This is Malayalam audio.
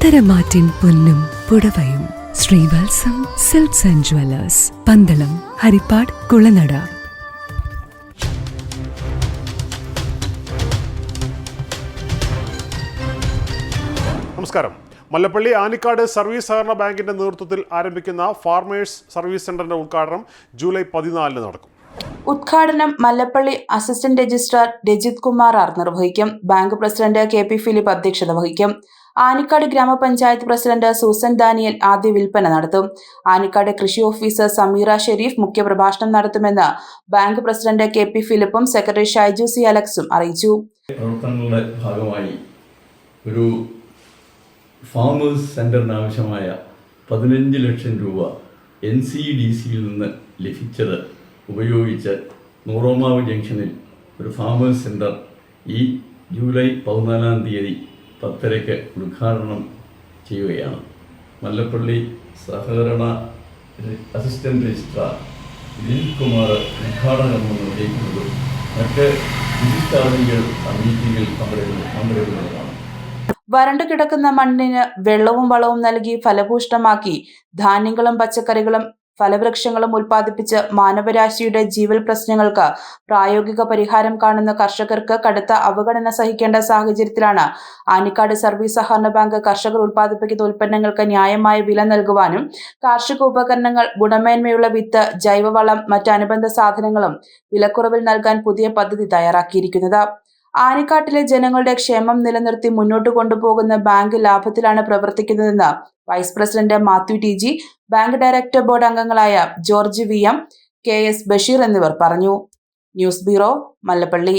പത്തരമാറ്റിൻ പൊന്നും പുടവയും. Srivalsam silks and jewellers Pandalam Haripad Kulanada. നമസ്കാരം. മല്ലപ്പള്ളി ആനിക്കാട് സർവീസ് സഹകരണ ബാങ്കിന്റെ നേതൃത്വത്തിൽ ആരംഭിക്കുന്ന ഫാർമേഴ്സ് സർവീസ് സെന്ററിന്റെ ഉദ്ഘാടനം ജൂലൈ പതിനാലിന് നടക്കും. ഉദ്ഘാടനം Mallappally assistant registrar Rajith Kumar R നിർവഹിക്കും. Bank president K P Philip അധ്യക്ഷത വഹിക്കും. ആനിക്കാട് ഗ്രാമപഞ്ചായത്ത് പ്രസിഡന്റ് സൂസൻ ദാനിയൽ ആദ്യ വിൽപ്പന നടത്തും. ആനിക്കാട് കൃഷി ഓഫീസർ സമീറ ഷെരീഫ് മുഖ്യപ്രഭാഷണം നടത്തുമെന്ന് ബാങ്ക് പ്രസിഡന്റ് കെ പി ഫിലിപ്പും സെക്രട്ടറി ഷൈജു സി അലക്സും അറിയിച്ചു. പ്രവർത്തനങ്ങളുടെ ഭാഗമായി ഒരു ഫാമേഴ്സ് സെന്ററിന് ആവശ്യമായ പതിനഞ്ച് ലക്ഷം രൂപ എൻ സി ഡി സിയിൽ നിന്ന് ലഭിച്ചത് ഉപയോഗിച്ച് നൂറോമാവ് ജംഗ്ഷനിൽ ഒരു ഫാമേഴ്സ് സെന്റർ ഈ ജൂലൈ പതിനാലാം തീയതി പത്തരയ്ക്ക് ഉദ്ഘാടനം ചെയ്യുകയാണ്. മല്ലപ്പള്ളി സഹകരണ അസിസ്റ്റന്റ് രജിസ്ട്രാർ ദിലീപ് കുമാർ ഉദ്ഘാടനം മറ്റ് വിശിഷ്ടാതിഥികൾ മീറ്റിംഗിൽ പങ്കെടുക്കുന്നു പങ്കെടുക്കുന്നതാണ് വരണ്ടു കിടക്കുന്ന മണ്ണിന് വെള്ളവും വളവും നൽകി ഫലഭൂഷ്ടമാക്കി ധാന്യങ്ങളും പച്ചക്കറികളും ഫലവൃക്ഷങ്ങളും ഉൽപ്പാദിപ്പിച്ച് മാനവരാശിയുടെ ജീവൽ പ്രശ്നങ്ങൾക്ക് പ്രായോഗിക പരിഹാരം കാണുന്ന കർഷകർക്ക് കടുത്ത അവഗണന സഹിക്കേണ്ട സാഹചര്യത്തിലാണ് ആനിക്കാട് സർവീസ് സഹകരണ ബാങ്ക് കർഷകർ ഉൽപ്പാദിപ്പിക്കുന്ന ഉൽപ്പന്നങ്ങൾക്ക് ന്യായമായ വില നൽകുവാനും കാർഷിക ഉപകരണങ്ങൾ ഗുണമേന്മയുള്ള വിത്ത് ജൈവവളം മറ്റ് അനുബന്ധ സാധനങ്ങളും വിലക്കുറവിൽ നൽകാൻ പുതിയ പദ്ധതി തയ്യാറാക്കിയിരിക്കുന്നത്. ആനിക്കാട്ടിലെ ജനങ്ങളുടെ ക്ഷേമം നിലനിർത്തി മുന്നോട്ട് കൊണ്ടുപോകുന്ന ബാങ്ക് ലാഭത്തിലാണ് പ്രവർത്തിക്കുന്നതെന്ന് vice president Mathew T G bank director board അംഗങ്ങളായ George V M K S Basheer എന്നിവർ പറഞ്ഞു. News bureau Mallappally.